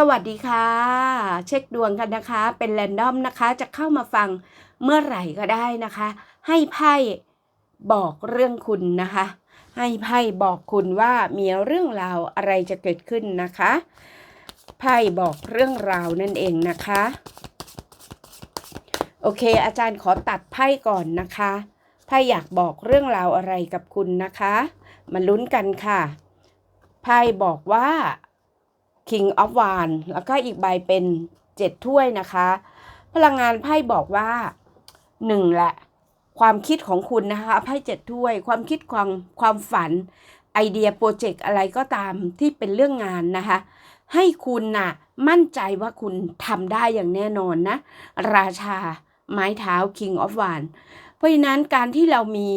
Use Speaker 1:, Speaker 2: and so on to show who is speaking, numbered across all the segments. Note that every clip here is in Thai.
Speaker 1: สวัสดีค่ะ เช็คดวงกันนะคะ เป็นแรนดอมนะคะ จะเข้ามาฟังเมื่อไหร่ก็ได้นะคะ ให้ไพ่บอกเรื่องคุณนะคะ ให้ไพ่บอกคุณว่ามีเรื่องราวอะไรจะเกิดขึ้นนะคะไพ่บอกเรื่องราวนั่นเองนะคะ โอเค อาจารย์ขอตัดไพ่ก่อนนะคะไพ่อยากบอกเรื่องราวอะไรกับคุณนะคะ มาลุ้นกันค่ะไพ่บอกว่า King of w a n แล้วก็อีกใบเป็นเจ็ดถ้วยนะคะ พลังงานไพ่บอกว่าหนึ่งแหละ ความคิดของคุณนะคะไพ่เจ็ดถ้วย ความคิดความความฝันไอเดียโปรเจกต์อะไรก็ตามที่เป็นเรื่องงานนะคะ ให้คุณน่ะมั่นใจว่าคุณทำได้อย่างแน่นอนนะ ราชาไม้เท้า King of w a n เพราะฉะนั้นการที่เรามี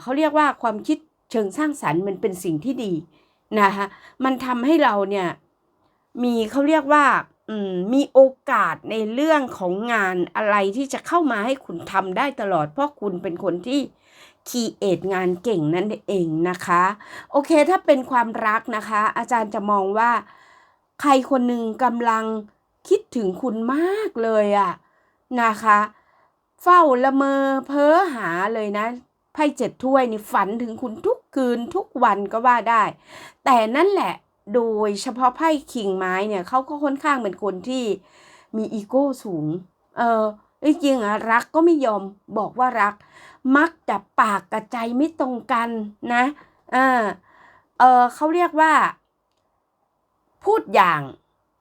Speaker 1: เขาเรียกว่าความคิดเชิงสร้างสรรค์มันเป็นสิ่งที่ดีนะคะมันทำให้เราเนี่ย มีเขาเรียกว่าอืมมีโอกาสในเรื่องของงานอะไรที่จะเข้ามาให้คุณทำได้ตลอด เพราะคุณเป็นคนที่คีเอทงานเก่งนั่นเองนะคะ โอเคถ้าเป็นความรักนะคะ อาจารย์จะมองว่า ใครคนหนึ่งกำลังคิดถึงคุณมากเลยอะนะคะ เฝ้าละเมอเพ้อหาเลยนะไพ่เจ็ดถ้วยนี่ฝันถึงคุณทุกคืนทุกวันก็ว่าได้ แต่นั่นแหละ โดยเฉพาะไพ่คิงไม้เนี่ยเขาก็ค่อนข้างเป็นคนที่มีอีโก้สูง เออจริงอะรักก็ไม่ยอมบอกว่ารัก มักจะปากกับใจไม่ตรงกันนะเออเออเขาเรียกว่า พูดอย่าง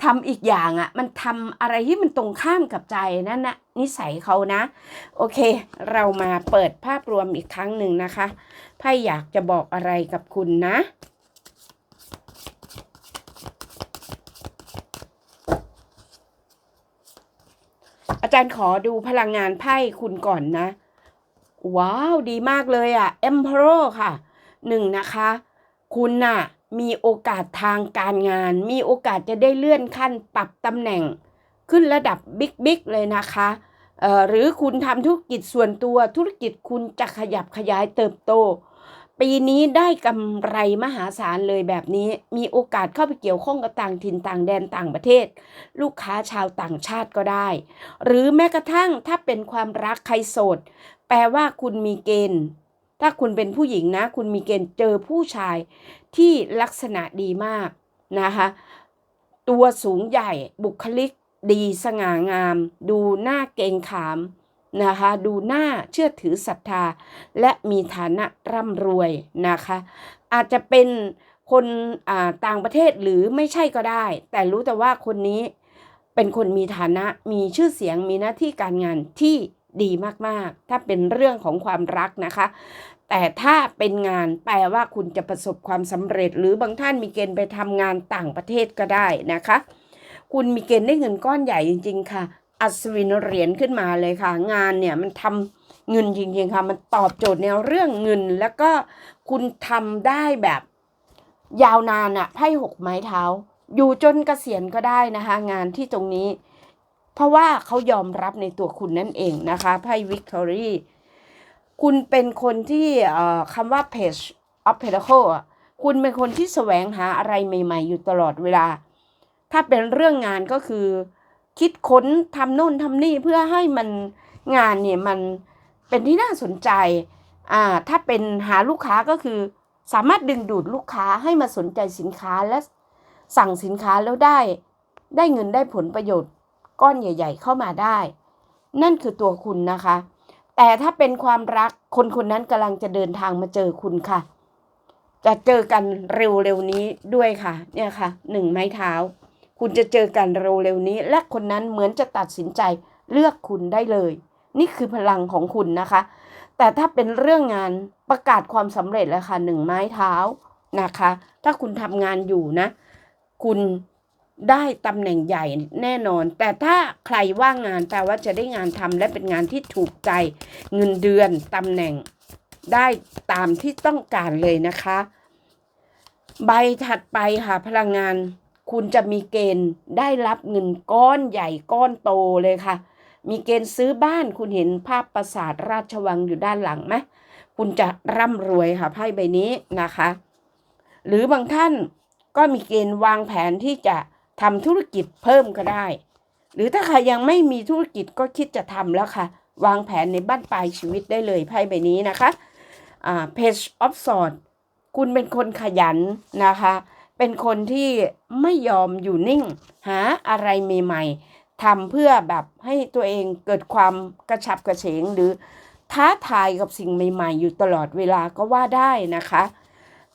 Speaker 1: ทำอีกอย่างอะ่ะ มันทำอะไรที่มันตรงข้ามกับใจนั่นนะนิสัยเขานะ โอเค เรามาเปิดภาพรวมอีกครั้งหนึ่งนะคะไพ่อยากจะบอกอะไรกับคุณนะ จารย์ขอดูพลังงานไพ่คุณก่อนนะ ว้าว ดีมากเลยอะ่ะ Emperor ค่ะหนึ่งนะคะ คุณน่ะ มีโอกาสทางการงาน มีโอกาสจะได้เลื่อนขั้นปรับตำแหน่ง ขึ้นระดับบิ๊กๆเลยนะคะหรือคุณทำธุรกิจส่วนตัวธุรกิจคุณจะขยับขยายเติบโต ปีนี้ได้กำไรมหาศาลเลยแบบนี้ มีโอกาสเข้าไปเกี่ยวข้องกับต่างถิ่นต่างแดนต่างประเทศ ลูกค้าชาวต่างชาติก็ได้ หรือแม้กระทั่งถ้าเป็นความรักใครโสด แปลว่าคุณมีเกณฑ์ ถ้าคุณเป็นผู้หญิงนะ คุณมีเกณฑ์เจอผู้ชายที่ลักษณะดีมากนะคะตัวสูงใหญ่บุคลิกดีสง่างาม ดูหน้าเกรงขาม นะคะดูหน้าเชื่อถือศรัทธา และมีฐานะร่ำรวยนะคะอาจจะเป็นคนต่างประเทศหรือไม่ใช่ก็ได้ แต่รู้แต่ว่าคนนี้เป็นคนมีฐานะมีชื่อเสียงมีหน้าที่การงานที่ดีมากๆ ถ้าเป็นเรื่องของความรักนะคะ แต่ถ้าเป็นงานแปลว่าคุณจะประสบความสำเร็จ หรือบางท่านมีเกณฑ์ไปทำงานต่างประเทศก็ได้นะคะ คุณมีเกณฑ์ได้เงินก้อนใหญ่จริง ๆ ค่ะ อัศวินเหรียญขึ้นมาเลยค่ะ งานเนี่ยมันทำเงินจริงๆค่ะ มันตอบโจทย์ในวเรื่องเงิน แล้วก็คุณทำได้แบบยาวนานอะไพ่หกไม้เท้า อยู่จนเกษียณก็ได้นะคะ งานที่ตรงนี้ เพราะว่าเขายอมรับในตัวคุณนั่นเองนะคะไพ่วิกตอรี่คุณเป็นคนที่คำว่า page of pentacle คุณเป็นคนที่แสวงหาอะไรใหม่ ๆ อยู่ตลอดเวลา ถ้าเป็นเรื่องงานก็คือ คิดค้นทำโน่นทำนี่เพื่อให้มันงานเนี่ยมันเป็นที่น่าสนใจอ่าถ้าเป็นหาลูกค้าก็คือ สามารถดึงดูดลูกค้าให้มาสนใจสินค้าและสั่งสินค้าแล้วได้ ได้เงินได้ผลประโยชน์ก้อนใหญ่ ๆ เข้ามาได้ นั่นคือตัวคุณนะคะ แต่ถ้าเป็นความรักคนคนนั้นกำลังจะเดินทางมาเจอคุณค่ะ จะเจอกันเร็วๆนี้ด้วยค่ะ เนี่ยค่ะหนึ่งไม้เท้า คุณจะเจอกันเร็วๆนี้ และคนนั้นเหมือนจะตัดสินใจเลือกคุณได้เลย นี่คือพลังของคุณนะคะ แต่ถ้าเป็นเรื่องงานประกาศความสำเร็จแล้วค่ะหนึ่งไม้เท้านะคะ ถ้าคุณทำงานอยู่นะ คุณได้ตำแหน่งใหญ่แน่นอน แต่ถ้าใครว่างงานแปลว่าจะได้งานทำและเป็นงานที่ถูกใจเงินเดือนตำแหน่งได้ตามที่ต้องการเลยนะคะ ใบถัดไปค่ะพลังงาน คุณจะมีเกณฑ์ได้รับเงินก้อนใหญ่ก้อนโตเลยค่ะ มีเกณฑ์ซื้อบ้านคุณเห็นภาพปราสาทราชวังอยู่ด้านหลังไหมคุณจะร่ำรวยค่ะไพ่ใบนี้นะคะ หรือบางท่านก็มีเกณฑ์วางแผนที่จะทำธุรกิจเพิ่มก็ได้ หรือถ้าใครยังไม่มีธุรกิจก็คิดจะทำแล้วค่ะ วางแผนในบ้านปลายชีวิตได้เลยไพ่ใบนี้นะคะอ่า page of sword คุณเป็นคนขยันนะคะ เป็นคนที่ไม่ยอมอยู่นิ่ง หาอะไรใหม่ๆทำเพื่อแบบให้ตัวเองเกิดความกระฉับกระเฉงหรือท้าทายกับสิ่งใหม่ ๆ อยู่ตลอดเวลาก็ว่าได้นะคะ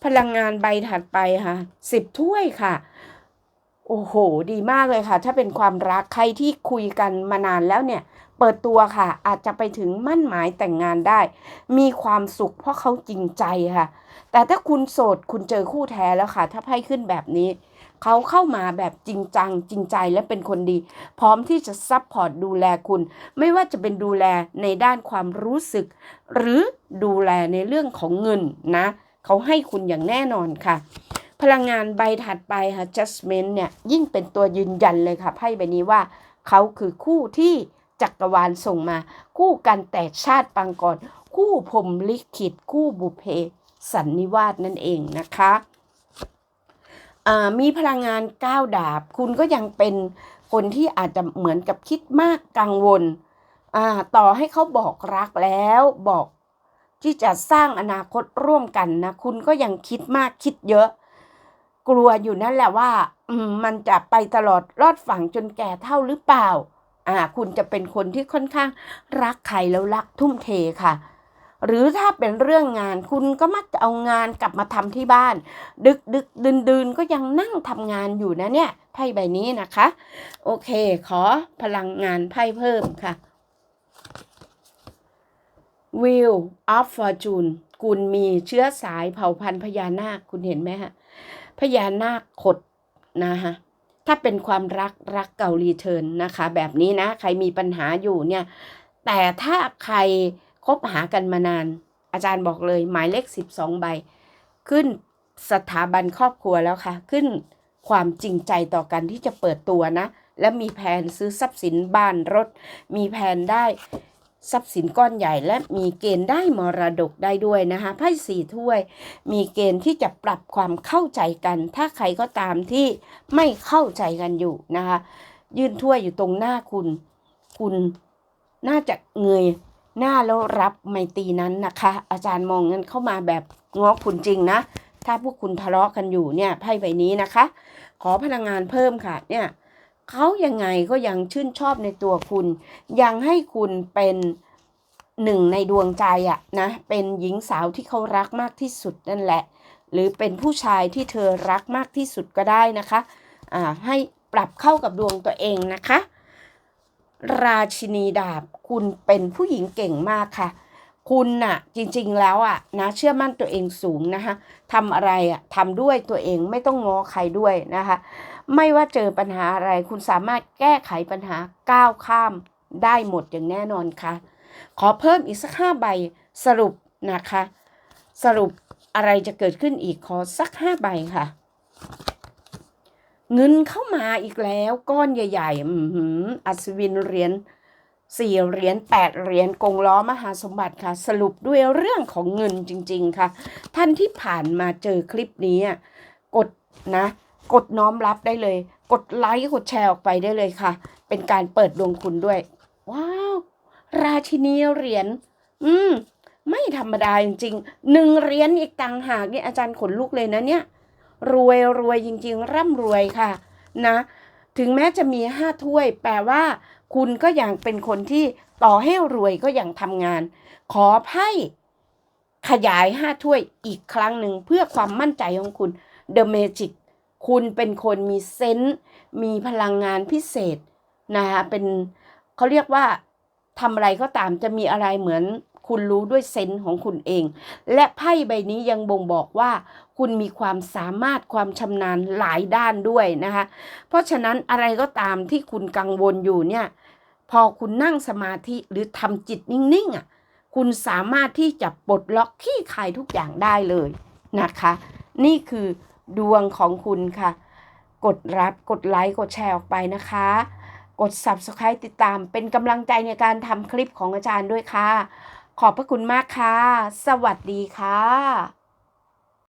Speaker 1: พลังงานใบถัดไปค่ะสิบถ้วยค่ะ โอ้โห ดีมากเลยค่ะ ถ้าเป็นความรักใครที่คุยกันมานานแล้วเนี่ย เปิดตัวค่ะ อาจจะไปถึงมั่นหมายแต่งงานได้ มีความสุขเพราะเขาจริงใจค่ะ แต่ถ้าคุณโสดคุณเจอคู่แท้แล้วค่ะ ถ้าไพ่ขึ้นแบบนี้ เขาเข้ามาแบบจริงจัง จริงใจและเป็นคนดี พร้อมที่จะซัพพอร์ตดูแลคุณ ไม่ว่าจะเป็นดูแลในด้านความรู้สึก หรือดูแลในเรื่องของเงินนะ เขาให้คุณอย่างแน่นอนค่ะ พลังงานใบถัดไปค่ะ Justment เนี่ยยิ่งเป็นตัวยืนยันเลยค่ะไพ่ใบนี้ว่าเขาคือคู่ที่จักรวาลส่งมา คู่กันแต่ชาติปังก่อนคู่พรมลิขิตคู่บุเพสันนิวาสนั่นเองนะคะมีพลังงานก้าวดาบ คุณก็ยังเป็นคนที่อาจจะเหมือนกับคิดมากกังวลต่อให้เขาบอกรักแล้วบอกที่จะสร้างอนาคตร่วมกันนะ คุณก็ยังคิดมากคิดเยอะ กลัวอยู่นั่นแหละว่า อืมันจะไปตลอดรอดฝั่งจนแก่เท่าหรือเปล่า อ่า คุณจะเป็นคนที่ค่อนข้างรักใครแล้วรักทุ่มเทค่ะ หรือถ้าเป็นเรื่องงานคุณก็มักจะเอางานกลับมาทำที่บ้าน ดึกดึกดื่นดื่นก็ยังนั่งทำงานอยู่นะเนี่ยไพ่ใบนี้นะคะ โอเค ขอพลังงานไพ่เพิ่มค่ะ Wheel of Fortune คุณมีเชื้อสายเผ่าพันธุ์พญานาค คุณเห็นไหมฮะ พญานาคขดนะคะถ้าเป็นความรักรักเก่ารีเทิร์นนะคะ แบบนี้นะ ใครมีปัญหาอยู่เนี่ย แต่ถ้าใครคบหากันมานาน อาจารย์บอกเลย หมายเลขสิบสองใบ ขึ้นสถาบันครอบครัวแล้วค่ะ ขึ้นความจริงใจต่อกันที่จะเปิดตัวนะ และมีแผนซื้อทรัพย์สินบ้านรถ มีแผนได้ ทรัพย์สินก้อนใหญ่และมีเกณฑ์ได้มรดกได้ด้วยนะคะไพ่สี่ถ้วย มีเกณฑ์ที่จะปรับความเข้าใจกัน ถ้าใครก็ตามที่ไม่เข้าใจกันอยู่นะคะยื่นถ้วยอยู่ตรงหน้าคุณ คุณน่าจะเงยหน้าแล้วรับไมตีนั้นนะคะ อาจารย์มองเงินเข้ามาแบบง้อคุณจริงนะ ถ้าพวกคุณทะเลาะกันอยู่เนี่ยไพ่ใบนี้นะคะ ขอพลังงานเพิ่มค่ะเนี่ย เขายังไงก็ยังชื่นชอบในตัวคุณ ยังให้คุณเป็นหนึ่งในดวงใจอะนะ เป็นหญิงสาวที่เขารักมากที่สุดนั่นแหละ หรือเป็นผู้ชายที่เธอรักมากที่สุดก็ได้นะคะอ่าให้ปรับเข้ากับดวงตัวเองนะคะ ราชินีดาบคุณเป็นผู้หญิงเก่งมากค่ะ คุณน่ะจริงๆแล้วอะนะเชื่อมั่นตัวเองสูงนะคะทำอะไรอะทำด้วยตัวเองไม่ต้องง้อใครด้วยนะคะ ไม่ว่าเจอปัญหาอะไร คุณสามารถแก้ไขปัญหาก้าวข้ามได้หมดอย่างแน่นอนค่ะ ขอเพิ่มอีกสักห้าใบสรุปนะคะ สรุปอะไรจะเกิดขึ้นอีกขอสักห้าใบค่ะ เงินเข้ามาอีกแล้วก้อนใหญ่ๆอืมอัศวินเหรียญสี่เหรียญแปดเหรียญกงล้อมหาสมบัติค่ะ สรุปด้วยเรื่องของเงินจริง ๆค่ะ ท่านที่ผ่านมาเจอคลิปนี้กดนะ กดน้อมรับได้เลย กดไลค์กดแชร์ออกไปได้เลยค่ะ เป็นการเปิดดวงคุณด้วย ว้าว ราชินีเหรียญอืม ไม่ธรรมดาจริงๆหนึ่งเหรียญอีกต่างหากเนี่ยอาจารย์ขนลุกเลยนะเนี่ย รวยรวยจริง ๆ ร่ำรวยค่ะ นะ ถึงแม้จะมีห้าถ้วย แปลว่า คุณก็ยังเป็นคนที่ต่อให้รวยก็ยังทำงาน ขอไพ่ขยายห้าถ้วยอีกครั้งหนึ่งเพื่อความมั่นใจของคุณ The Magic คุณเป็นคนมีเซนส์มีพลังงานพิเศษนะคะเป็นเขาเรียกว่าทำอะไรก็ตามจะมีอะไรเหมือนคุณรู้ด้วยเซนส์ของคุณเอง และไพ่ใบนี้ยังบ่งบอกว่า คุณมีความสามารถความชำนาญหลายด้านด้วยนะคะ เพราะฉะนั้นอะไรก็ตามที่คุณกังวลอยู่เนี่ย พอคุณนั่งสมาธิหรือทำจิตนิ่งๆอะ คุณสามารถที่จะปลดล็อกขี้คายทุกอย่างได้เลยนะคะ นี่คือ ดวงของคุณค่ะ กดรับกดไลค์กดแชร์ออกไปนะคะ กด subscribe ติดตามเป็นกำลังใจในการทำคลิปของอาจารย์ด้วยค่ะ ขอบพระคุณมากค่ะ สวัสดีค่ะ